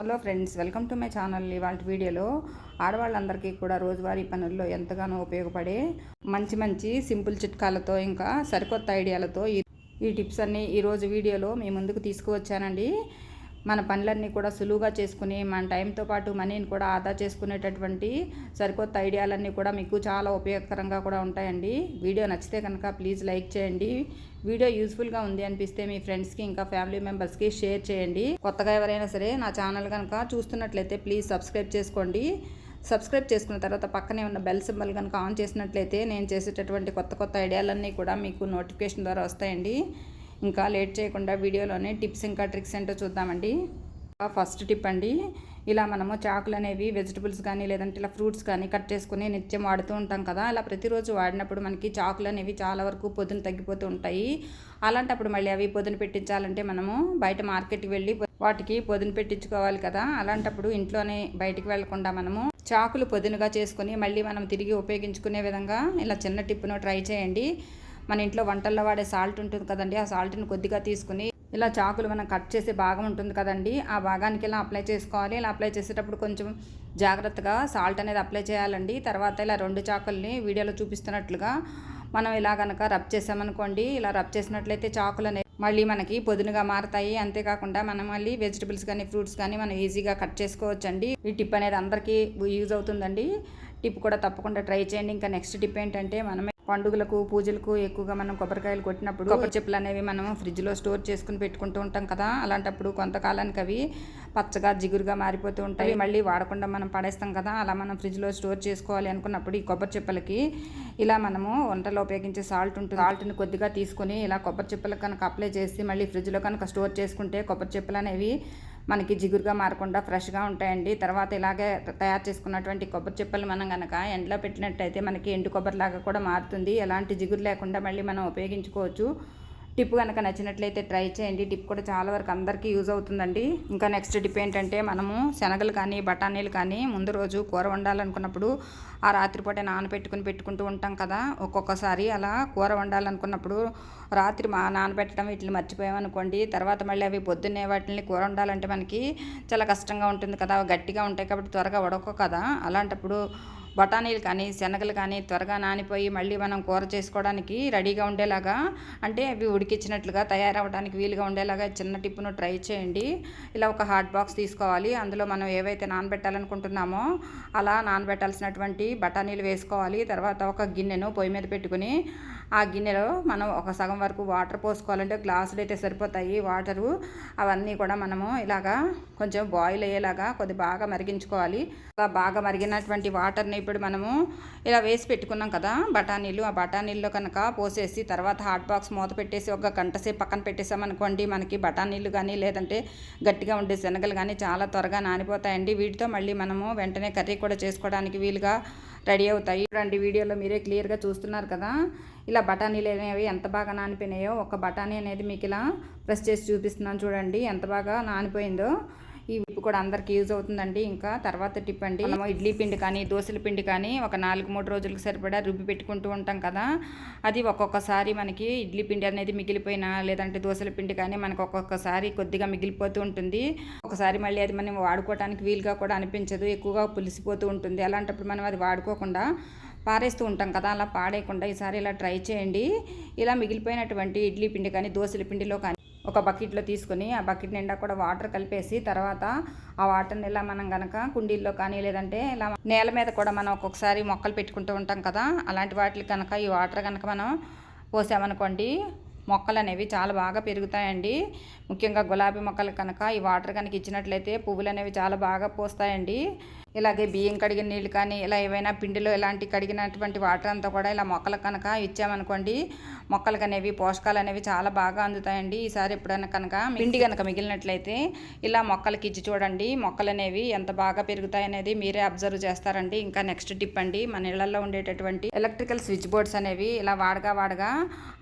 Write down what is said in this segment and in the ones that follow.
Hello friends welcome to my channel. ఇవాళ వీడియోలో ఆడవాళ్ళందరికీ కూడా రోజువారీ పనుల్లో ఎంతగానో ఉపయోగపడే మంచి మంచి సింపుల్ చిట్కాలతో ఇంకా సరికొత్త ఐడియాలతో ఈ ఈ టిప్స్ అన్నీ ఈరోజు వీడియోలో మీ ముందుకు తీసుకువచ్చానండి. మన పనులన్నీ కూడా సులువుగా చేసుకుని మన టైంతో పాటు మనీని కూడా ఆదా చేసుకునేటటువంటి సరికొత్త ఐడియాలన్నీ కూడా మీకు చాలా ఉపయోగకరంగా కూడా ఉంటాయండి. వీడియో నచ్చితే కనుక ప్లీజ్ లైక్ చేయండి. వీడియో యూస్ఫుల్గా ఉంది అనిపిస్తే మీ ఫ్రెండ్స్కి ఇంకా ఫ్యామిలీ మెంబర్స్కి షేర్ చేయండి. కొత్తగా ఎవరైనా సరే నా ఛానల్ కనుక చూస్తున్నట్లయితే ప్లీజ్ సబ్స్క్రైబ్ చేసుకోండి. సబ్స్క్రైబ్ చేసుకున్న తర్వాత పక్కనే ఉన్న బెల్ సింబల్ కనుక ఆన్ చేసినట్లయితే నేను చేసేటటువంటి కొత్త కొత్త ఐడియాలన్నీ కూడా మీకు నోటిఫికేషన్ ద్వారా వస్తాయండి. ఇంకా లేట్ చేయకుండా వీడియోలోనే టిప్స్ ఇంకా ట్రిక్స్ ఏంటో చూద్దామండి. ఫస్ట్ టిప్ అండి ఇలా మనము చాకులు అనేవి వెజిటబుల్స్ కానీ లేదంటే ఇలా ఫ్రూట్స్ కానీ కట్ చేసుకుని నిత్యం వాడుతూ ఉంటాం కదా అలా ప్రతిరోజు వాడినప్పుడు మనకి చాకులు అనేవి చాలా వరకు పొద్దున తగ్గిపోతూ ఉంటాయి. అలాంటప్పుడు మళ్ళీ అవి పొద్దున పెట్టించాలంటే మనము బయట మార్కెట్కి వెళ్ళి వాటికి పొదును పెట్టించుకోవాలి కదా అలాంటప్పుడు ఇంట్లోనే బయటికి వెళ్ళకుండా మనము చాకులు పొదునుగా చేసుకుని మళ్ళీ మనం తిరిగి ఉపయోగించుకునే విధంగా ఇలా చిన్న టిప్పును ట్రై చేయండి. మన ఇంట్లో వంటల్లో వాడే సాల్ట్ ఉంటుంది కదండి ఆ సాల్ట్ని కొద్దిగా తీసుకుని ఇలా చాకులు మనం కట్ చేసే భాగం ఉంటుంది కదండి ఆ భాగానికి ఇలా అప్లై చేసుకోవాలి ఇలా అప్లై చేసేటప్పుడు కొంచెం జాగ్రత్తగా సాల్ట్ అనేది అప్లై చేయాలండి. తర్వాత ఇలా రెండు చాకుల్ని వీడియోలో చూపిస్తున్నట్లుగా మనం ఇలా కనుక రబ్ చేసామనుకోండి ఇలా రబ్ చేసినట్లయితే చాకులు అనేవి మళ్ళీ మనకి పొదునుగా మారుతాయి. అంతేకాకుండా మనం మళ్ళీ వెజిటబుల్స్ కానీ ఫ్రూట్స్ కానీ మనం ఈజీగా కట్ చేసుకోవచ్చండి. ఈ టిప్ అనేది అందరికీ యూజ్ అవుతుందండి. టిప్ కూడా తప్పకుండా ట్రై చేయండి. ఇంకా నెక్స్ట్ టిప్ ఏంటంటే మనమే పండుగలకు పూజలకు ఎక్కువగా మనం కొబ్బరికాయలు కొట్టినప్పుడు కొబ్బరి చెప్పులు అనేవి మనం ఫ్రిడ్జ్లో స్టోర్ చేసుకుని పెట్టుకుంటూ ఉంటాం కదా. అలాంటప్పుడు కొంతకాలానికి అవి పచ్చగా జిగురుగా మారిపోతూ ఉంటాయి. మళ్ళీ వాడకుండా మనం పడేస్తాం కదా. అలా మనం ఫ్రిడ్జ్లో స్టోర్ చేసుకోవాలి అనుకున్నప్పుడు ఈ కొబ్బరి చెప్పులకి ఇలా మనము వంటలో ఉపయోగించే సాల్ట్ ఉంటుంది. సాల్ట్ని కొద్దిగా తీసుకొని ఇలా కొబ్బరి చెప్పులకు కనుక అప్లై చేసి మళ్ళీ ఫ్రిడ్జ్లో కనుక స్టోర్ చేసుకుంటే కొబ్బరి చెప్పులు అనేవి మనకి జిగురుగా మారకుండా ఫ్రెష్గా ఉంటాయండి. తర్వాత ఇలాగే తయారు చేసుకున్నటువంటి కొబ్బరి చెప్పలు మనం కనుక ఎండలో పెట్టినట్టయితే మనకి ఎండు కొబ్బరిలాగా కూడా మారుతుంది. ఎలాంటి జిగురు లేకుండా మళ్ళీ మనం ఉపయోగించుకోవచ్చు. టిప్ కనుక నచ్చినట్లయితే ట్రై చేయండి. టిప్ కూడా చాలా వరకు అందరికీ యూజ్ అవుతుందండి. ఇంకా నెక్స్ట్ టిప్ ఏంటంటే మనము శనగలు కానీ బఠానీలు కానీ ముందు రోజు కూర వండాలనుకున్నప్పుడు ఆ రాత్రిపూట నానబెట్టుకుని పెట్టుకుంటూ ఉంటాం కదా. ఒక్కొక్కసారి అలా కూర వండాలనుకున్నప్పుడు రాత్రి మా నానబెట్టడం వీటిని మర్చిపోయామనుకోండి. తర్వాత మళ్ళీ అవి పొద్దున్నే వాటిని కూర వండాలంటే మనకి చాలా కష్టంగా ఉంటుంది కదా. గట్టిగా ఉంటాయి కాబట్టి త్వరగా ఉడకవు కదా. అలాంటప్పుడు బఠానీలు కానీ శనగలు కానీ త్వరగా నానిపోయి మళ్ళీ మనం కూర చేసుకోవడానికి రెడీగా ఉండేలాగా అంటే అవి ఉడికించినట్లుగా తయారవడానికి వీలుగా ఉండేలాగా చిన్న టిప్పును ట్రై చేయండి. ఇలా ఒక హాట్ బాక్స్ తీసుకోవాలి. అందులో మనం ఏవైతే నానబెట్టాలనుకుంటున్నామో అలా నానబెట్టాల్సినటువంటి బఠానీలు వేసుకోవాలి. తర్వాత ఒక గిన్నెను పొయ్యి మీద పెట్టుకుని ఆ గిన్నెలో మనం ఒక సగం వరకు వాటర్ పోసుకోవాలంటే గ్లాసులు అయితే సరిపోతాయి వాటరు. అవన్నీ కూడా మనము ఇలాగా కొంచెం బాయిల్ అయ్యేలాగా కొద్ది బాగా మరిగించుకోవాలి. అలా బాగా మరిగినటువంటి వాటర్ని ఇప్పుడు మనము ఇలా వేసి పెట్టుకున్నాం కదా బఠానీలు. ఆ బఠానీల్లో కనుక పోసేసి తర్వాత హాట్ బాక్స్ మూత పెట్టేసి ఒక గంట సేపు పక్కన పెట్టేసామనుకోండి మనకి బఠానీలు కానీ లేదంటే గట్టిగా ఉండే శనగలు కానీ చాలా త్వరగా నానిపోతాయండి. వీటితో మళ్ళీ మనము వెంటనే కర్రీ కూడా చేసుకోవడానికి వీలుగా రెడీ అవుతాయి. రెండు వీడియోలో మీరే క్లియర్గా చూస్తున్నారు కదా. ఇలా బఠానీలు అనేవి ఎంత బాగా నానిపోయినాయో ఒక బఠానీ అనేది మీకు ఇలా ప్రెస్ చేసి చూపిస్తున్నాను చూడండి ఎంత బాగా నానిపోయిందో. ఈ విప్పు కూడా అందరికి యూజ్ అవుతుందండి. ఇంకా తర్వాత టిప్ అండి. మనము ఇడ్లీ పిండి కానీ దోశల పిండి కానీ ఒక నాలుగు మూడు రోజులకు సరిపడా రుబ్బి పెట్టుకుంటూ ఉంటాం కదా. అది ఒక్కొక్కసారి మనకి ఇడ్లీ పిండి అనేది మిగిలిపోయినా లేదంటే దోశల పిండి కానీ మనకు ఒక్కొక్కసారి కొద్దిగా మిగిలిపోతూ ఉంటుంది. ఒకసారి మళ్ళీ అది మనం వాడుకోవడానికి వీలుగా కూడా అనిపించదు. ఎక్కువగా పులిసిపోతూ ఉంటుంది. అలాంటప్పుడు మనం అది వాడుకోకుండా పారేస్తూ ఉంటాం కదా. అలా పాడేయకుండా ఈసారి ఇలా ట్రై చేయండి. ఇలా మిగిలిపోయినటువంటి ఇడ్లీ పిండి కానీ దోశల పిండిలో కానీ ఒక బకెట్లో తీసుకొని ఆ బకెట్ నిండా కూడా వాటర్ కలిపేసి తర్వాత ఆ వాటర్ని ఇలా మనం కనుక కుండీల్లో కానీ లేదంటే ఇలా నేల మీద కూడా మనం ఒక్కొక్కసారి మొక్కలు పెట్టుకుంటూ ఉంటాం కదా అలాంటి వాటికి కనుక ఈ వాటర్ కనుక మనం పోసామనుకోండి మొక్కలు అనేవి చాలా బాగా పెరుగుతాయండి. ముఖ్యంగా గులాబీ మొక్కలు కనుక ఈ వాటర్ కనుక ఇచ్చినట్లయితే పువ్వులు అనేవి చాలా బాగా పోస్తాయండి. ఇలాగే బియ్యం కడిగిన నీళ్ళు కానీ ఇలా ఏవైనా పిండిలో ఇలాంటి కడిగినటువంటి వాటర్ అంతా కూడా ఇలా మొక్కలకు కనుక ఇచ్చామనుకోండి మొక్కలకు అనేవి పోషకాలు అనేవి చాలా బాగా అందుతాయండి. ఈసారి ఎప్పుడైనా కనుక పిండి కనుక మిగిలినట్లయితే ఇలా మొక్కలకి ఇచ్చి చూడండి మొక్కలు అనేవి ఎంత బాగా పెరుగుతాయి అనేది మీరే అబ్జర్వ్ చేస్తారండి. ఇంకా నెక్స్ట్ టిప్ అండి మన ఇళ్ళలో ఉండేటటువంటి ఎలక్ట్రికల్ స్విచ్ బోర్డ్స్ అనేవి ఇలా వాడగా వాడగా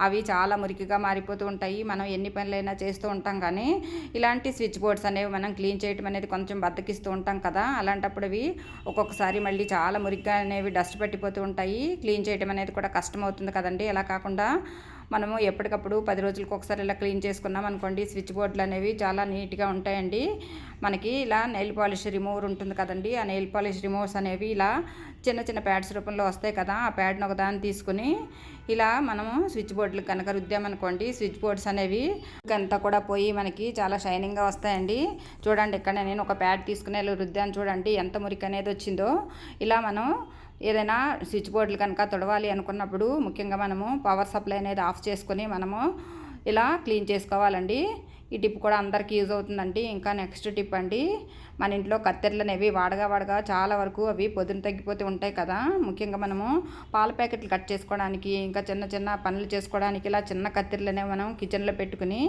అవి చాలా మురికిగా మారిపోతూ ఉంటాయి. మనం ఎన్ని పనులైనా చేస్తూ ఉంటాం కానీ ఇలాంటి స్విచ్ బోర్డ్స్ అనేవి మనం క్లీన్ చేయటం అనేది కొంచెం బద్దకిస్తూ ఉంటాం కదా. అలాంటప్పుడు అవి ఒక్కొక్కసారి మళ్ళీ చాలా మురిగ్గా అనేవి డస్ట్ పట్టిపోతూ ఉంటాయి. క్లీన్ చేయడం అనేది కూడా కష్టం అవుతుంది కదండి. ఎలా కాకుండా మనము ఎప్పటికప్పుడు పది రోజులకు ఒకసారి ఇలా క్లీన్ చేసుకున్నాం అనుకోండి స్విచ్ బోర్డులు అనేవి చాలా నీట్గా ఉంటాయండి. మనకి ఇలా నెయిల్ పాలిష్ రిమూవర్ ఉంటుంది కదండి ఆ నెయిల్ పాలిష్ రిమూవర్స్ అనేవి ఇలా చిన్న చిన్న ప్యాడ్స్ రూపంలో వస్తాయి కదా ఆ ప్యాడ్ని ఒకదాన్ని తీసుకుని ఇలా మనము స్విచ్ బోర్డులు కనుక రుద్దామనుకోండి స్విచ్ బోర్డ్స్ అనేవి అంతా కూడా పోయి మనకి చాలా షైనింగ్గా వస్తాయండి. చూడండి ఇక్కడ నేను ఒక ప్యాడ్ తీసుకుని రుద్దాను చూడండి ఎంత మురికి అనేది వచ్చిందో. ఇలా మనం ఏదైనా స్విచ్ బోర్డులు కనుక తుడవాలి అనుకున్నప్పుడు ముఖ్యంగా మనము పవర్ సప్లై అనేది ఆఫ్ చేసుకొని మనము ఇలా క్లీన్ చేసుకోవాలండి. ఈ టిప్ కూడా అందరికీ యూజ్ అవుతుందండి. ఇంకా నెక్స్ట్ టిప్ అండి మన ఇంట్లో కత్తెరలు అనేవి వాడగా వాడగా చాలా వరకు అవి పొద్దున తగ్గిపోతూ ఉంటాయి కదా. ముఖ్యంగా మనము పాల ప్యాకెట్లు కట్ చేసుకోవడానికి ఇంకా చిన్న చిన్న పనులు చేసుకోవడానికి ఇలా చిన్న కత్తెరలు అనేవి మనం కిచెన్లో పెట్టుకుని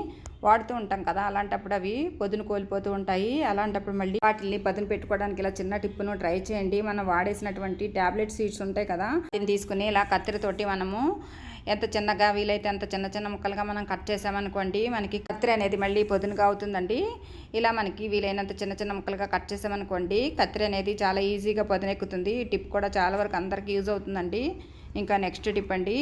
వాడుతూ ఉంటాం కదా. అలాంటప్పుడు అవి పొద్దున కోల్పోతూ ఉంటాయి. అలాంటప్పుడు మళ్ళీ వాటిని పదును పెట్టుకోవడానికి ఇలా చిన్న టిప్పును ట్రై చేయండి. మనం వాడేసినటువంటి ట్యాబ్లెట్ సీడ్స్ ఉంటాయి కదా దీన్ని తీసుకుని ఇలా కత్తెరతోటి మనము ఎంత చిన్నగా వీలైతే అంత చిన్న చిన్న ముక్కలుగా మనం కట్ చేసామనుకోండి మనకి కత్తిరి అనేది మళ్ళీ పొదునుగా అవుతుందండి. ఇలా మనకి వీలైనంత చిన్న చిన్న ముక్కలుగా కట్ చేసామనుకోండి కత్తిరి అనేది చాలా ఈజీగా పొదనెక్కుతుంది. ఈ టిప్ కూడా చాలా వరకు అందరికీ యూజ్ అవుతుందండి. ఇంకా నెక్స్ట్ టిప్ అండి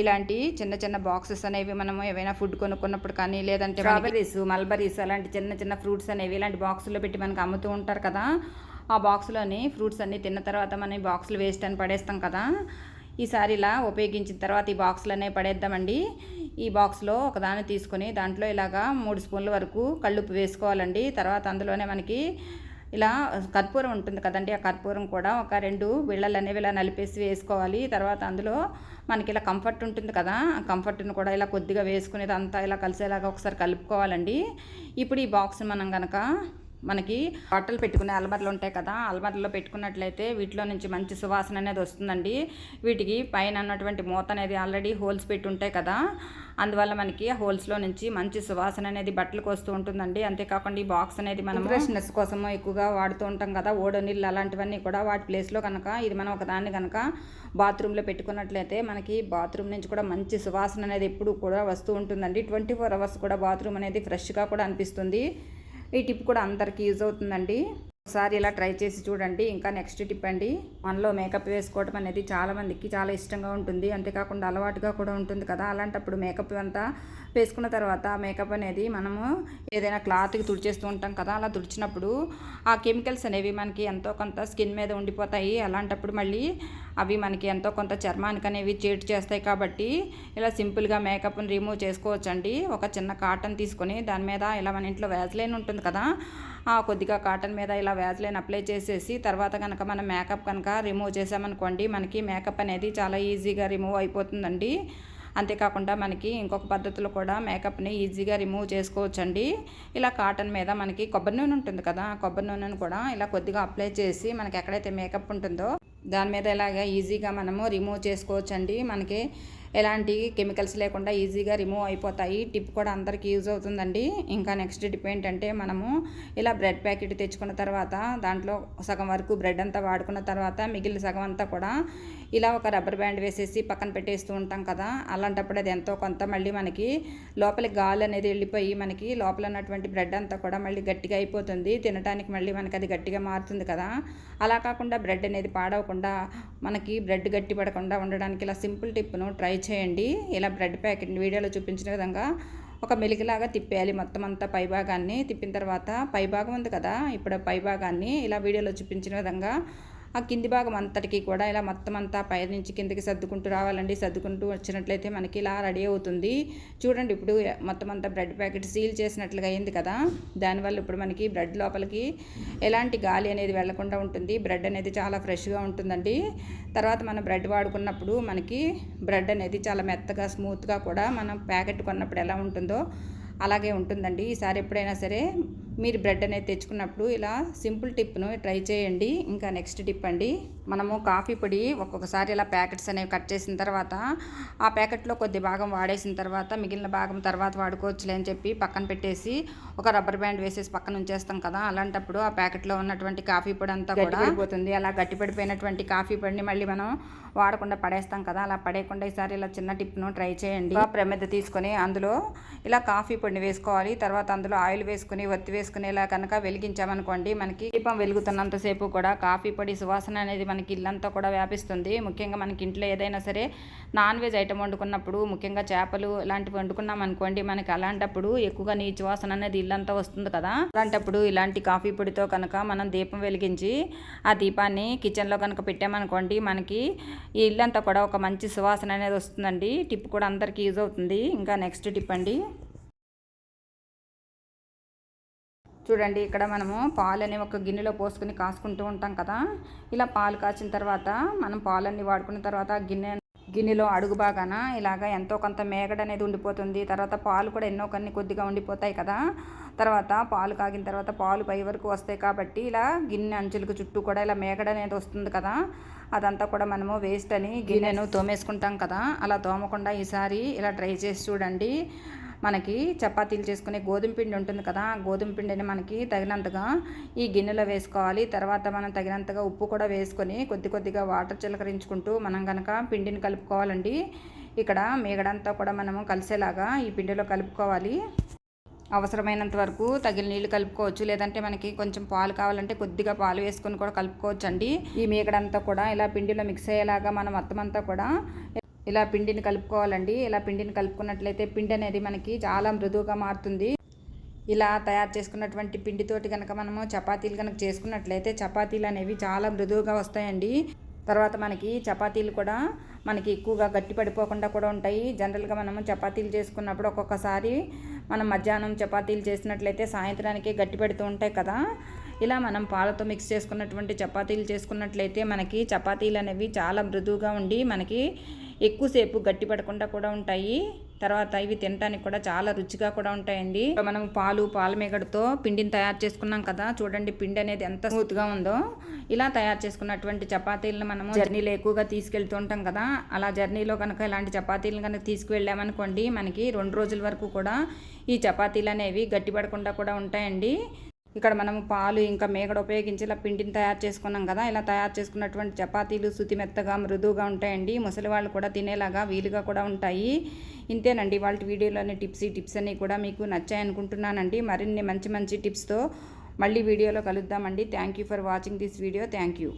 ఇలాంటి చిన్న చిన్న బాక్సెస్ అనేవి మనము ఏవైనా ఫుడ్ కొనుక్కున్నప్పుడు కానీ లేదంటే స్ట్రాబెర్రీస్ మల్బరీస్ అలాంటి చిన్న చిన్న ఫ్రూట్స్ అనేవి ఇలాంటి బాక్సుల్లో పెట్టి మనకు అమ్ముతూ ఉంటారు కదా ఆ బాక్స్లోని ఫ్రూట్స్ అన్నీ తిన్న తర్వాత మనం బాక్సులు వేస్ట్ అని పడేస్తాం కదా ఈసారి ఇలా ఉపయోగించిన తర్వాత ఈ బాక్స్లోనే పడేద్దామండి. ఈ బాక్స్లో ఒకదాన్ని తీసుకొని దాంట్లో ఇలాగా మూడు స్పూన్ల వరకు కళ్ళుప్పు వేసుకోవాలండి. తర్వాత అందులోనే మనకి ఇలా కర్పూరం ఉంటుంది కదండి ఆ కర్పూరం కూడా ఒక రెండు బిళ్ళలు అనేవి ఇలా నలిపేసి వేసుకోవాలి. తర్వాత అందులో మనకి ఇలా కంఫర్ట్ ఉంటుంది కదా ఆ కూడా ఇలా కొద్దిగా వేసుకునేది అంతా ఇలా కలిసేలాగా ఒకసారి కలుపుకోవాలండి. ఇప్పుడు ఈ బాక్స్ మనం కనుక మనకి బట్టలు పెట్టుకునే అల్మర్లు ఉంటాయి కదా అల్మర్లో పెట్టుకున్నట్లయితే వీటిలో నుంచి మంచి సువాసన అనేది వస్తుందండి. వీటికి పైన ఉన్నటువంటి మూత అనేది ఆల్రెడీ హోల్స్ పెట్టి ఉంటాయి కదా అందువల్ల మనకి హోల్స్లో నుంచి మంచి సువాసన అనేది బట్టలకు వస్తూ ఉంటుందండి. అంతేకాకుండా ఈ బాక్స్ అనేది మనం ఫ్రెష్నెస్ కోసం ఎక్కువగా వాడుతూ ఉంటాం కదా ఓడో నీళ్ళు అలాంటివన్నీ కూడా వాటి ప్లేస్లో కనుక ఇది మనం ఒకదాన్ని కనుక బాత్రూంలో పెట్టుకున్నట్లయితే మనకి బాత్రూమ్ నుంచి కూడా మంచి సువాసన అనేది ఎప్పుడు కూడా వస్తూ ఉంటుందండి. ట్వంటీ ఫోర్ అవర్స్ కూడా బాత్రూమ్ అనేది ఫ్రెష్గా కూడా అనిపిస్తుంది. ఈ టిప్ కూడా అందరికీ యూజ్ అవుతుందండి. ఒకసారి ఇలా ట్రై చేసి చూడండి. ఇంకా నెక్స్ట్ టిప్ అండి. మనలో మేకప్ వేసుకోవడం అనేది చాలామందికి చాలా ఇష్టంగా ఉంటుంది. అంతేకాకుండా అలవాటుగా కూడా ఉంటుంది కదా. అలాంటప్పుడు మేకప్ అంతా వేసుకున్న తర్వాత మేకప్ అనేది మనము ఏదైనా క్లాత్కి తుడిచేస్తూ ఉంటాం కదా. అలా తుడిచినప్పుడు ఆ కెమికల్స్ అనేవి మనకి ఎంతో కొంత స్కిన్ మీద ఉండిపోతాయి. అలాంటప్పుడు మళ్ళీ అవి మనకి ఎంతో కొంత చర్మానికి అనేవి చేటు చేస్తాయి కాబట్టి ఇలా సింపుల్గా మేకప్ని రిమూవ్ చేసుకోవచ్చండి. ఒక చిన్న కాటన్ తీసుకొని దాని మీద ఇలా మన ఇంట్లో వ్యాజ్లైన్ ఉంటుంది కదా ఆ కొద్దిగా కాటన్ మీద ఇలా వ్యాజ్లైన్ అప్లై చేసేసి తర్వాత కనుక మనం మేకప్ కనుక రిమూవ్ చేసామనుకోండి మనకి మేకప్ అనేది చాలా ఈజీగా రిమూవ్ అయిపోతుందండి. అంతేకాకుండా మనకి ఇంకొక పద్ధతిలో కూడా మేకప్ని ఈజీగా రిమూవ్ చేసుకోవచ్చండి. ఇలా కాటన్ మీద మనకి కొబ్బరి నూనె ఉంటుంది కదా కొబ్బరి నూనెను కూడా ఇలా కొద్దిగా అప్లై చేసి మనకి ఎక్కడైతే మేకప్ ఉంటుందో దాని మీద ఇలాగ ఈజీగా మనము రిమూవ్ చేసుకోవచ్చండి. మనకి ఎలాంటి కెమికల్స్ లేకుండా ఈజీగా రిమూవ్ అయిపోతాయి. టిప్ కూడా అందరికీ యూజ్ అవుతుందండి. ఇంకా నెక్స్ట్ టిప్ ఏంటంటే మనము ఇలా బ్రెడ్ ప్యాకెట్ తెచ్చుకున్న తర్వాత దాంట్లో సగం వరకు బ్రెడ్ అంతా వాడుకున్న తర్వాత మిగిలిన సగం అంతా కూడా ఇలా ఒక రబ్బర్ బ్యాండ్ వేసేసి పక్కన పెట్టేస్తూ ఉంటాం కదా అలాంటప్పుడు అది ఎంతో కొంత మళ్ళీ మనకి లోపలికి గాలి అనేది వెళ్ళిపోయి మనకి లోపల ఉన్నటువంటి బ్రెడ్ అంతా కూడా మళ్ళీ గట్టిగా అయిపోతుంది. తినడానికి మళ్ళీ మనకి అది గట్టిగా మారుతుంది కదా. అలా కాకుండా బ్రెడ్ అనేది పాడవకుండా మనకి బ్రెడ్ గట్టి పడకుండా ఉండడానికి ఇలా సింపుల్ టిప్ను ట్రై చేయండి. ఇలా బ్రెడ్ ప్యాకెట్ వీడియోలో చూపించిన విధంగా ఒక మెలికలాగా తిప్పేయాలి మొత్తం అంతా పైభాగాన్ని తిప్పిన తర్వాత పైభాగం ఉంది కదా ఇప్పుడు పైభాగాన్ని ఇలా వీడియోలో చూపించిన విధంగా ఆ కింది భాగం అంతటికి కూడా ఇలా మొత్తం అంతా పై నుంచి కిందకి సర్దుకుంటూ రావాలండి. సర్దుకుంటూ వచ్చినట్లయితే మనకి ఇలా రెడీ అవుతుంది. చూడండి ఇప్పుడు మొత్తం అంతా బ్రెడ్ ప్యాకెట్ సీల్ చేసినట్లుగా అయింది కదా. దానివల్ల ఇప్పుడు మనకి బ్రెడ్ లోపలికి ఎలాంటి గాలి అనేది వెళ్ళకుండా ఉంటుంది. బ్రెడ్ అనేది చాలా ఫ్రెష్గా ఉంటుందండి. తర్వాత మనం బ్రెడ్ వాడుకున్నప్పుడు మనకి బ్రెడ్ అనేది చాలా మెత్తగా స్మూత్గా కూడా మనం ప్యాకెట్ కొన్నప్పుడు ఎలా ఉంటుందో అలాగే ఉంటుందండి. ఈసారి ఎప్పుడైనా సరే మీరు బ్రెడ్ అనేది తెచ్చుకున్నప్పుడు ఇలా సింపుల్ టిప్ను ట్రై చేయండి. ఇంకా నెక్స్ట్ టిప్ అండి మనము కాఫీ పొడి ఒక్కొక్కసారి ఇలా ప్యాకెట్స్ అనేవి కట్ చేసిన తర్వాత ఆ ప్యాకెట్లో కొద్ది భాగం వాడేసిన తర్వాత మిగిలిన భాగం తర్వాత వాడుకోవచ్చులే అని చెప్పి పక్కన పెట్టేసి ఒక రబ్బర్ బ్యాండ్ వేసేసి పక్కన ఉంచేస్తాం కదా. అలాంటప్పుడు ఆ ప్యాకెట్లో ఉన్నటువంటి కాఫీ పొడి అంతా కూడా అయిపోతుంది అలా గట్టిపడిపోయినటువంటి కాఫీ పొడిని మళ్ళీ మనం వాడకుండా పడేస్తాం కదా. అలా పడేయకుండా ఈసారి ఇలా చిన్న టిప్ను ట్రై చేయండి. ప్రమిద తీసుకొని అందులో ఇలా కాఫీ పొడిని వేసుకోవాలి. తర్వాత అందులో ఆయిల్ వేసుకుని ఒత్తి వేసుకునేలా కనుక వెలిగించామనుకోండి మనకి దీపం వెలుగుతున్నంతసేపు కూడా కాఫీ పొడి సువాసన అనేది మనకి ఇల్లంతా కూడా వ్యాపిస్తుంది. ముఖ్యంగా మనకి ఇంట్లో ఏదైనా సరే నాన్ వెజ్ ఐటమ్ వండుకున్నప్పుడు ముఖ్యంగా చేపలు ఇలాంటివి వండుకున్నాం అనుకోండి మనకి అలాంటప్పుడు ఎక్కువగా నీచు వాసన అనేది ఇల్లంతా వస్తుంది కదా. అలాంటప్పుడు ఇలాంటి కాఫీ పొడితో కనుక మనం దీపం వెలిగించి ఆ దీపాన్ని కిచెన్లో కనుక పెట్టామనుకోండి మనకి ఈ ఇల్లంతా కూడా ఒక మంచి సువాసన అనేది వస్తుందండి. టిప్ కూడా అందరికీ యూజ్ అవుతుంది. ఇంకా నెక్స్ట్ టిప్ అండి. చూడండి ఇక్కడ మనము పాలని ఒక గిన్నెలో పోసుకుని కాసుకుంటూ ఉంటాం కదా. ఇలా పాలు కాచిన తర్వాత మనం పాలన్నీ వాడుకున్న తర్వాత గిన్నె గిన్నెలో అడుగు బాగాన ఇలాగ ఎంతో కొంత మేగడ అనేది ఉండిపోతుంది. తర్వాత పాలు కూడా ఎన్నో కొన్ని కొద్దిగా ఉండిపోతాయి కదా. తర్వాత పాలు కాగిన తర్వాత పాలు పై వరకు వస్తాయి కాబట్టి ఇలా గిన్నె అంచులకు చుట్టూ కూడా ఇలా మేగడ అనేది వస్తుంది కదా. అదంతా కూడా మనము వేస్ట్ అని గిన్నెను తోమేసుకుంటాం కదా. అలా తోమకుండా ఈసారి ఇలా ట్రై చేసి చూడండి. మనకి చపాతీలు చేసుకునే గోధుమ పిండి ఉంటుంది కదా గోధుమ పిండిని మనకి తగినంతగా ఈ గిన్నెలో వేసుకోవాలి. తర్వాత మనం తగినంతగా ఉప్పు కూడా వేసుకొని కొద్ది కొద్దిగా వాటర్ చిలకరించుకుంటూ మనం కనుక పిండిని కలుపుకోవాలండి. ఇక్కడ మీగడంతా కూడా మనము కలిసేలాగా ఈ పిండిలో కలుపుకోవాలి. అవసరమైనంత వరకు తగిన నీళ్ళు కలుపుకోవచ్చు. లేదంటే మనకి కొంచెం పాలు కావాలంటే కొద్దిగా పాలు వేసుకొని కూడా కలుపుకోవచ్చు అండి ఈ మేకడంతా కూడా ఇలా పిండిలో మిక్స్ అయ్యేలాగా మనం మొత్తం అంతా కూడా ఇలా పిండిని కలుపుకోవాలండి. ఇలా పిండిని కలుపుకున్నట్లయితే పిండి అనేది మనకి చాలా మృదువుగా మారుతుంది. ఇలా తయారు చేసుకున్నటువంటి పిండితోటి కనుక మనము చపాతీలు కనుక చేసుకున్నట్లయితే చపాతీలు అనేవి చాలా మృదువుగా వస్తాయండి. తర్వాత మనకి చపాతీలు కూడా మనకి ఎక్కువగా గట్టి పడిపోకుండా కూడా ఉంటాయి. జనరల్గా మనము చపాతీలు చేసుకున్నప్పుడు ఒక్కొక్కసారి మనం మధ్యాహ్నం చపాతీలు చేసినట్లయితే సాయంత్రానికి గట్టి పెడుతూ ఉంటాయి కదా. ఇలా మనం పాలతో మిక్స్ చేసుకున్నటువంటి చపాతీలు చేసుకున్నట్లయితే మనకి చపాతీలు అనేవి చాలా మృదువుగా ఉండి మనకి ఎక్కువసేపు గట్టి పడకుండా కూడా ఉంటాయి. తర్వాత ఇవి తినడానికి కూడా చాలా రుచిగా కూడా ఉంటాయండి. మనం పాలు పాల మేగడతో పిండిని తయారు చేసుకున్నాం కదా చూడండి పిండి అనేది ఎంత స్మూత్గా ఉందో. ఇలా తయారు చేసుకున్నటువంటి చపాతీలను మనము జర్నీలో ఎక్కువగా తీసుకెళ్తూ ఉంటాం కదా అలా జర్నీలో కనుక ఇలాంటి చపాతీలను కనుక తీసుకువెళ్ళామనుకోండి మనకి రెండు రోజుల వరకు కూడా ఈ చపాతీలు అనేవి గట్టిపడకుండా కూడా ఉంటాయండి. ఇక్కడ మనం పాలు ఇంకా మేకడ ఉపయోగించి ఇలా పిండిని తయారు చేసుకున్నాం కదా ఇలా తయారు చేసుకున్నటువంటి చపాతీలు శుతి మెత్తగా మృదువుగా ఉంటాయండి. ముసలి వాళ్ళు కూడా తినేలాగా వీలుగా కూడా ఉంటాయి. ఇంతేనండి వాళ్ళ వీడియోలోని టిప్స్ ఈ టిప్స్ అన్నీ కూడా మీకు నచ్చాయనుకుంటున్నానండి. మరిన్ని మంచి మంచి టిప్స్తో మళ్ళీ వీడియోలో కలుద్దామండి. Thank you for watching this video thank you